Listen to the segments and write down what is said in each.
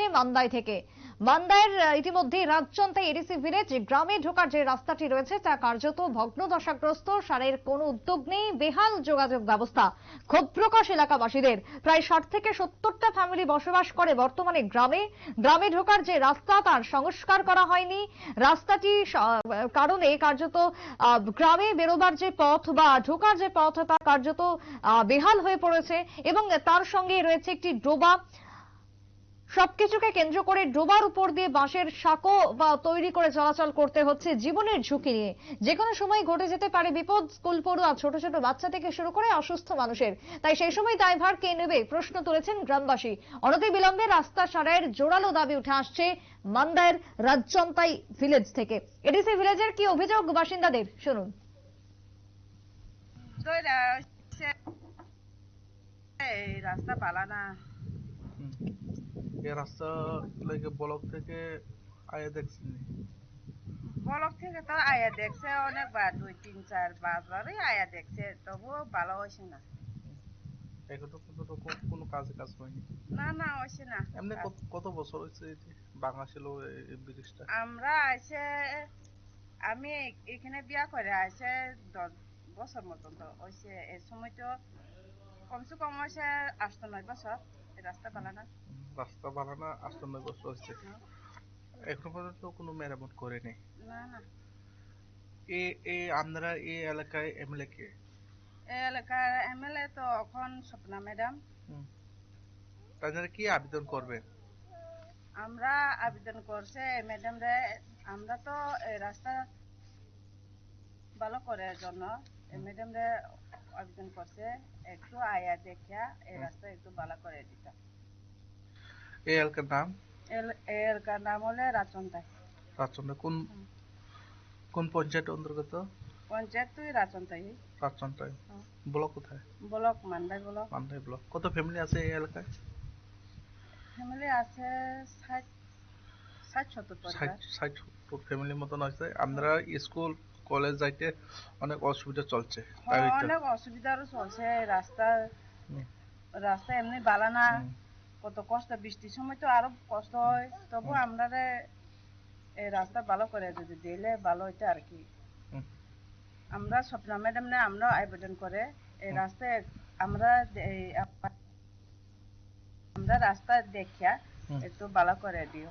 আসছে মান্দাই থেকে। মান্দায়ের ইতিমধ্যে রাজচন্তাই এডিসি ভিলেজ গ্রামে ঢোকার যে রাস্তাটি রয়েছে, তা কার্যত ভগ্নদশাগ্রস্ত। সারের কোনো উদ্যোগ নেই, বেহাল যোগাযোগ ব্যবস্থা। ক্ষোভ প্রকাশ এলাকাবাসীদের। প্রায় ষাট থেকে সত্তরটা ফ্যামিলি বসবাস করে বর্তমানে গ্রামে। গ্রামে ঢোকার যে রাস্তা, তার সংস্কার করা হয়নি। রাস্তাটি কারণে কার্যত গ্রামে বেরোবার যে পথ বা ঢোকার যে পথ, তা কার্যত বেহাল হয়ে পড়েছে। এবং তার সঙ্গে রয়েছে একটি ডোবা। সবকিছুকে কেন্দ্র করে ডোবার উপর দিয়ে বাঁশের সাঁকো বা তৈরি করে চলাচল করতে হচ্ছে জীবনের ঝুঁকি নিয়ে। যে কোনো সময় ঘটে যেতে পারে বিপদ, স্কুল পড়ুয়া, ছোট ছোট বাচ্চা থেকে শুরু করে অসুস্থ মানুষের। তাই সেই সময় দায়ভার কে নেবে প্রশ্ন তুলেছেন গ্রামবাসী। অনতি বিলম্বে রাস্তা সারাইয়ের জোরালো দাবি উঠে আসছে মান্দায়ের রাজচন্তাই ভিলেজ থেকে। এডিসি ভিলেজের কি অভিযোগ, বাসিন্দাদের? শুনুন। রাস্তা পালা না হুম। এই রাস্তা লাগে ব্লক থেকে আয়া দেখছেন বলক থেকে তো আয়া দেখছে অনেকবার দুই তিন চার পাঁচবারই আয়া দেখছে তবুও ভালো হয়েছে না। কোনো কাজে কাজ হয়নি। না না হয়েছে না। এমনি কত- বছর হয়েছে এটি ছিল এই- এই ব্রিজটা আমরা আছে আমি এখানে বিয়া করে আছে দশ বছর মতন তো হয়েছে এই সময় তো কমসে কম হয়েছে আষ্ট নয় বছর রাস্তা পালা না। রাস্তা বানানো আষ্ট নয় বছর হয়েছে। এখন পর্যন্ত কোনো মেরামত করেনি। না না। এ এ আপনারা এই এলাকায় এমএলএ কে? এই এলাকার এমএলএ তো এখন স্বপ্না ম্যাডাম। তাদের কি আবেদন করবেন? আমরা আবেদন করছে ম্যাডাম রে। আমরা তো এই রাস্তা ভালো করার জন্য ম্যাডাম রে আবেদন করছে। একটু আয়া দেখিয়া এই রাস্তা একটু ভালো করে দিতাম এই এলাকার নাম? এই এলাকার নাম হলে রাচন্তাই রাজচন্দ্র কোন কোন পঞ্চায়েত অন্তর্গত? পঞ্চায়েত তুই রাচন্তাই ব্লক কোথায়? Block Mandai block. Mandai block. কত ফ্যামিলি আছে এই এলাকায়? ফ্যামিলি আছে ষাট ষাট সত্তর ফ্যামিলির মতন আছে। আমরা স্কুল কলেজ যাইতে অনেক অসুবিধা চলছে। অনেক অসুবিধারও চলছে। রাস্তা রাস্তা এমনি বালা না। হুম, কত কষ্ট বৃষ্টির সময় তো আরও কষ্ট হয়। তবু আমরা রে এই রাস্তা ভালো করে যদি দিলে ভালো হইতো আর কি। আমরা স্বপ্না ম্যাডাম না আমরা আবেদন করে এই রাস্তায় আমরা এই আমরা রাস্তা দেখিয়া একটু ভালো করে দিও।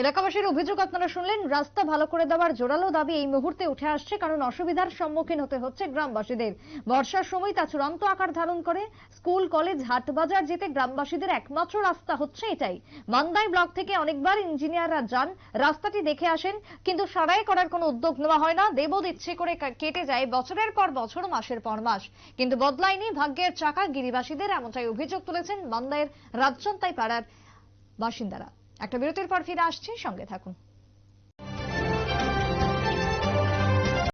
এলাকাবাসীর অভিযোগ আপনারা শুনলেন, রাস্তা ভালো করে দেওয়ার জোরালো দাবি এই মুহূর্তে উঠে আসছে কারণ অসুবিধার সম্মুখীন হতে হচ্ছে গ্রামবাসীদের। বর্ষার সময় তা চূড়ান্ত আকার ধারণ করে স্কুল, কলেজ, হাট বাজার যেতে গ্রামবাসীদের একমাত্র রাস্তা হচ্ছে এটাই। মান্দাই ব্লক থেকে অনেকবার ইঞ্জিনিয়াররা যান, রাস্তাটি দেখে আসেন, কিন্তু সারাই করার কোনো উদ্যোগ নেওয়া হয় না। দেবদ ইচ্ছে করে কেটে যায় বছরের পর বছর, মাসের পর মাস। কিন্তু বদলায়নি ভাগ্যের চাকা, গিরিবাসীদের এমনটাই অভিযোগ তুলেছেন মান্দায়ের রাজচন্তাই পাড়ার বাসিন্দারা। একটা বিরতির পর ফিরে আসছি সঙ্গে থাকুন।